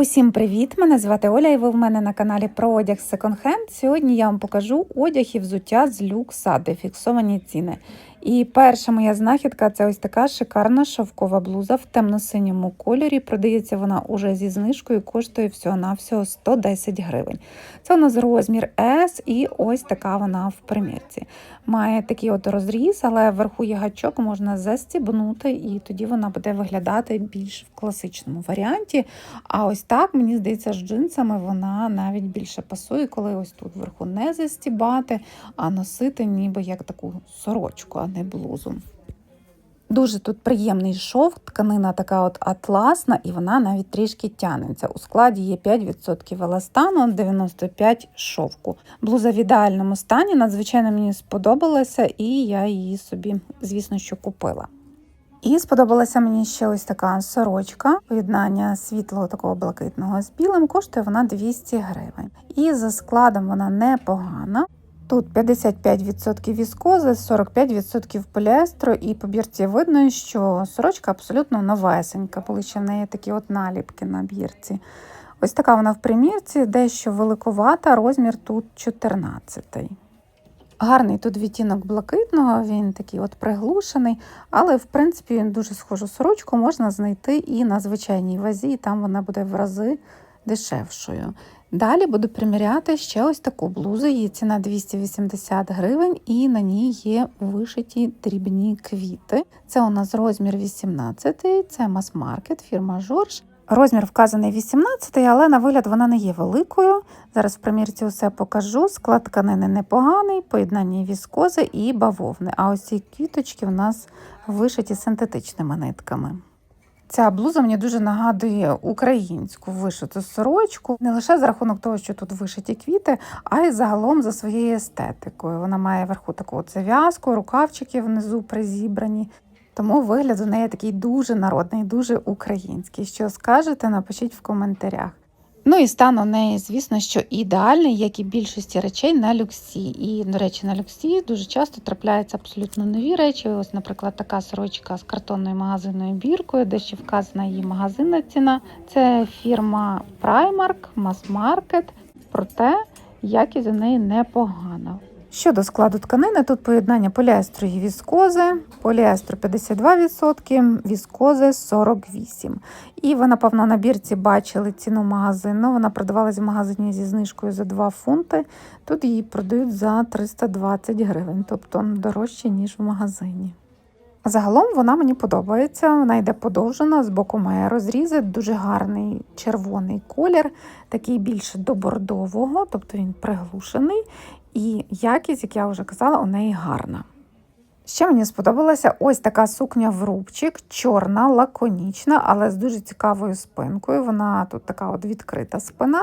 Усім привіт! Мене звати Оля, і ви в мене на каналі про одяг секонд-хенд. Сьогодні я вам покажу одяг і взуття з люкса, де фіксовані ціни. І перша моя знахідка це ось така шикарна шовкова блуза в темно-синьому кольорі. Продається вона уже зі знижкою, коштує всього-навсього 110 гривень. Це у нас розмір S, і ось така вона в примірці. Має такий от розріз, але вверху є гачок, можна застібнути, і тоді вона буде виглядати більш в класичному варіанті. А ось так, мені здається, з джинсами вона навіть більше пасує, коли ось тут вверху не застібати, а носити ніби як таку сорочку, не блузу. Дуже тут приємний шов, тканина така от атласна, і вона навіть трішки тянеться. У складі є 5% еластану, 95% шовку. Блуза в ідеальному стані, надзвичайно мені сподобалася, і я її собі, звісно, що купила. І сподобалася мені ще ось така сорочка, поєднання світлого такого блакитного з білим, коштує вона 200 гривень. І за складом вона непогана. Тут 55% віскози, 45% поліестру, і по бірці видно, що сорочка абсолютно новесенька, були ще в неї такі от наліпки на бірці. Ось така вона в примірці, дещо великовата, розмір тут 14. Гарний тут відтінок блакитного, він такий от приглушений, але в принципі дуже схожу сорочку можна знайти і на звичайній вазі, і там вона буде в рази дешевшою. Далі буду приміряти ще ось таку блузу, її ціна 280 гривень, і на ній є вишиті дрібні квіти. Це у нас розмір 18, це мас-маркет, фірма Жорж. Розмір вказаний 18, але на вигляд вона не є великою. Зараз в примірці усе покажу. Склад тканини непоганий, поєднання віскози і бавовни. А ось ці квіточки в нас вишиті синтетичними нитками. Ця блуза мені дуже нагадує українську вишиту сорочку, не лише за рахунок того, що тут вишиті квіти, а й загалом за своєю естетикою. Вона має вверху таку зав'язку, рукавчики внизу призібрані. Тому вигляд у неї такий дуже народний, дуже український. Що скажете, напишіть в коментарях. Ну і стан у неї, звісно, що ідеальний, як і більшості речей на люксі. І, до речі, на люксі дуже часто трапляються абсолютно нові речі. Ось, наприклад, така сорочка з картонною магазинною біркою, де ще вказана її магазинна ціна. Це фірма Primark, Mass Market, проте якість у неї непогана. Щодо складу тканини, тут поєднання поліестру і віскози, поліестру 52%, віскози 48%. І ви, напевно, на бірці бачили ціну магазину. Вона продавалась в магазині зі знижкою за 2 фунти. Тут її продають за 320 гривень, тобто дорожче, ніж в магазині. Загалом вона мені подобається, вона йде подовжена, з боку має розрізи, дуже гарний червоний колір, такий більше до бордового, тобто він приглушений. І якість, як я вже казала, у неї гарна. Ще мені сподобалася ось така сукня в рубчик, чорна, лаконічна, але з дуже цікавою спинкою. Вона тут така от відкрита спина.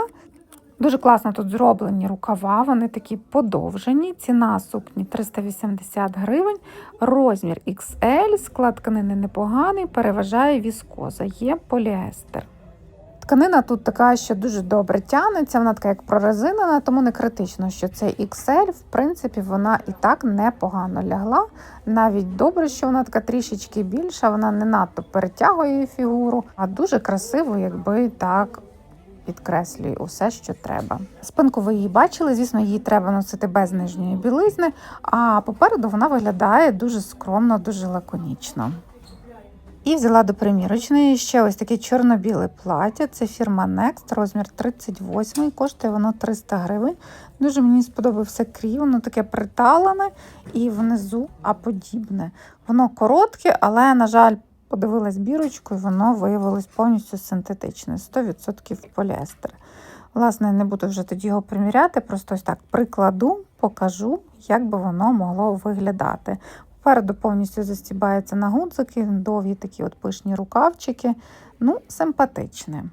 Дуже класно тут зроблені рукава, вони такі подовжені. Ціна сукні 380 гривень, розмір XL, склад тканини непоганий, переважає віскоза, є поліестер. Тканина тут така, що дуже добре тягнеться, вона така як прорезинена, тому не критично, що це XL. В принципі, вона і так непогано лягла. Навіть добре, що вона така трішечки більша, вона не надто перетягує фігуру, а дуже красиво, якби так. Підкреслює усе, що треба. Спинку ви її бачили, звісно, її треба носити без нижньої білизни, а попереду вона виглядає дуже скромно, дуже лаконічно. І взяла до примірочної ще ось таке чорно-біле плаття. Це фірма Next, розмір 38 коштує воно 300 гривень. Дуже мені сподобався крій, воно таке приталене і внизу аподібне. Воно коротке, але, на жаль, подивилась бірочку, і воно виявилось повністю синтетичне, 100% поліестер. Власне, не буду вже тоді його приміряти, просто ось так прикладу, покажу, як би воно могло виглядати. Попереду повністю застібається на гудзики, довгі такі от пишні рукавчики. Ну, симпатичне.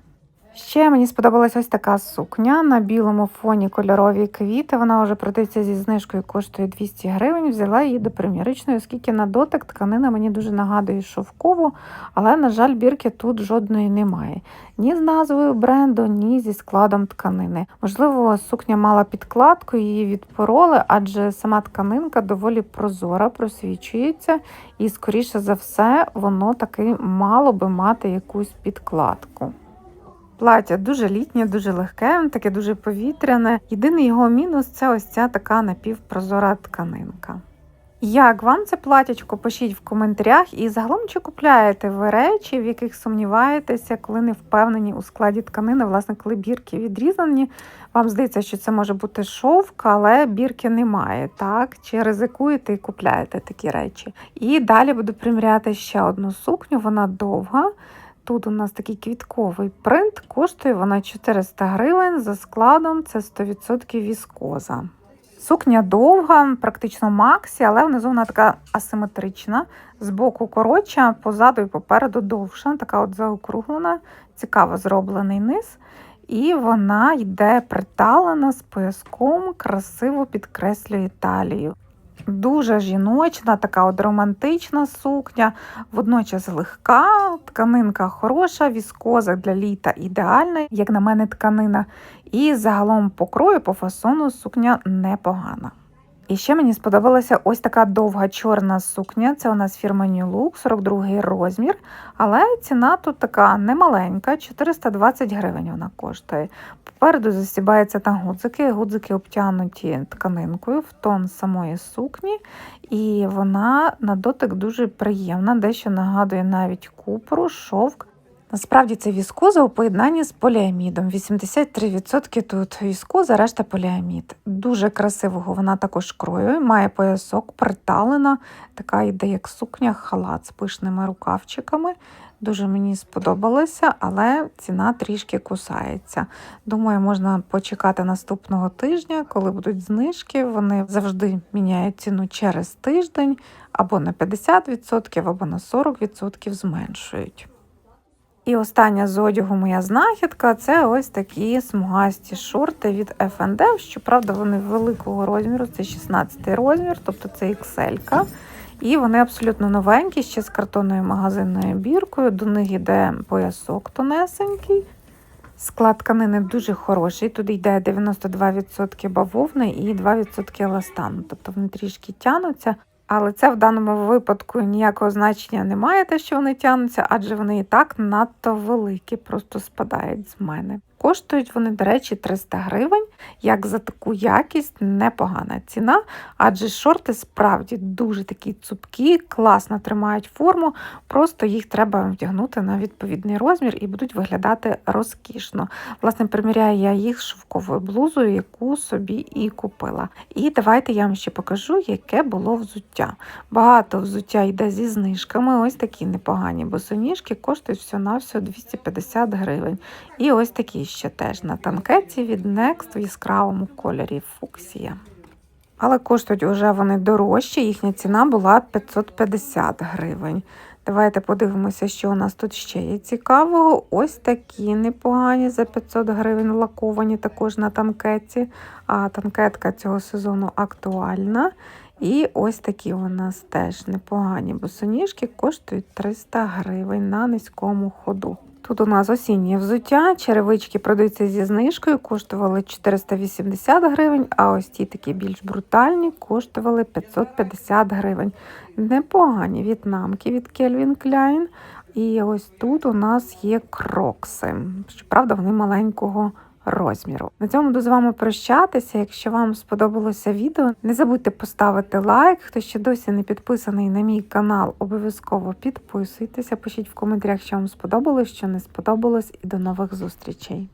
Ще мені сподобалась ось така сукня на білому фоні кольорові квіти. Вона вже продається зі знижкою, коштує 200 гривень. Взяла її до примірочної, оскільки на дотик тканина мені дуже нагадує шовкову, але, на жаль, бірки тут жодної немає. Ні з назвою бренду, ні зі складом тканини. Можливо, сукня мала підкладку, її відпороли, адже сама тканинка доволі прозора, просвічується, і, скоріше за все, воно таки мало би мати якусь підкладку. Плаття дуже літнє, дуже легке, таке дуже повітряне. Єдиний його мінус це ось ця така напівпрозора тканинка. Як вам це платячко? Пишіть в коментарях. І загалом чи купляєте ви речі, в яких сумніваєтеся, коли не впевнені у складі тканини, власне, коли бірки відрізані. Вам здається, що це може бути шовк, але бірки немає. Так? Чи ризикуєте і купляєте такі речі? І далі буду приміряти ще одну сукню, вона довга. Тут у нас такий квітковий принт, коштує вона 400 гривень за складом, це 100% віскоза. Сукня довга, практично максі, але внизу вона така асиметрична, збоку коротша, позаду і попереду довша, така от заокруглена, цікаво зроблений низ. І вона йде приталена з пояском, красиво підкреслює талію. Дуже жіночна, така от романтична сукня, водночас легка, тканинка хороша, віскоза для літа ідеальна, як на мене, тканина. І загалом по крою, по фасону сукня непогана. І ще мені сподобалася ось така довга чорна сукня. Це у нас фірма New Look, 42 розмір. Але ціна тут така немаленька, 420 гривень вона коштує. Попереду засібається та гудзики. Гудзики обтянуті тканинкою в тон самої сукні, і вона на дотик дуже приємна, дещо нагадує навіть купру, шовк. Насправді це віскоза у поєднанні з поліамідом. 83% тут віскоза, решта поліамід. Дуже красивого вона також крою, має поясок, приталена, така йде як сукня, халат з пишними рукавчиками. Дуже мені сподобалося, але ціна трішки кусається. Думаю, можна почекати наступного тижня, коли будуть знижки. Вони завжди міняють ціну через тиждень або на 50%, або на 40% зменшують. І остання з одягу моя знахідка це ось такі смугасті шорти від F&M. Щоправда, вони великого розміру, це 16 розмір, тобто це XL. І вони абсолютно новенькі, ще з картонною магазинною біркою. До них йде поясок тонесенький. Склад тканини дуже хороший. Тут йде 92% бавовни і 2% еластану. Тобто вони трішки тянуться. Але це в даному випадку ніякого значення не має, те, що вони тягнуться, адже вони і так надто великі, просто спадають з мене. Коштують вони, до речі, 300 гривень. Як за таку якість непогана ціна, адже шорти справді дуже такі цупкі, класно тримають форму, просто їх треба вдягнути на відповідний розмір і будуть виглядати розкішно. Власне, приміряю я їх з шовковою блузою, яку собі і купила. І давайте я вам ще покажу, яке було взуття. Багато взуття йде зі знижками, ось такі непогані босоніжки, коштують всього-навсього 250 гривень. І ось такі ще теж на танкеті від Next в яскравому кольорі фуксія. Але коштують вже вони дорожчі, їхня ціна була 550 гривень. Давайте подивимося, що у нас тут ще є цікавого. Ось такі непогані за 500 гривень лаковані також на танкеті. А танкетка цього сезону актуальна. І ось такі у нас теж непогані босоніжки, коштують 300 гривень на низькому ходу. Тут у нас осіннє взуття, черевички продаються зі знижкою, коштували 480 гривень, а ось ті такі більш брутальні коштували 550 гривень. Непогані в'єтнамки від Calvin Klein. І ось тут у нас є крокси. Щоправда, вони маленького розміру. На цьому буду з вами прощатися. Якщо вам сподобалося відео, не забудьте поставити лайк. Хто ще досі не підписаний на мій канал, обов'язково підписуйтеся, пишіть в коментарях, що вам сподобалось, що не сподобалось, і до нових зустрічей.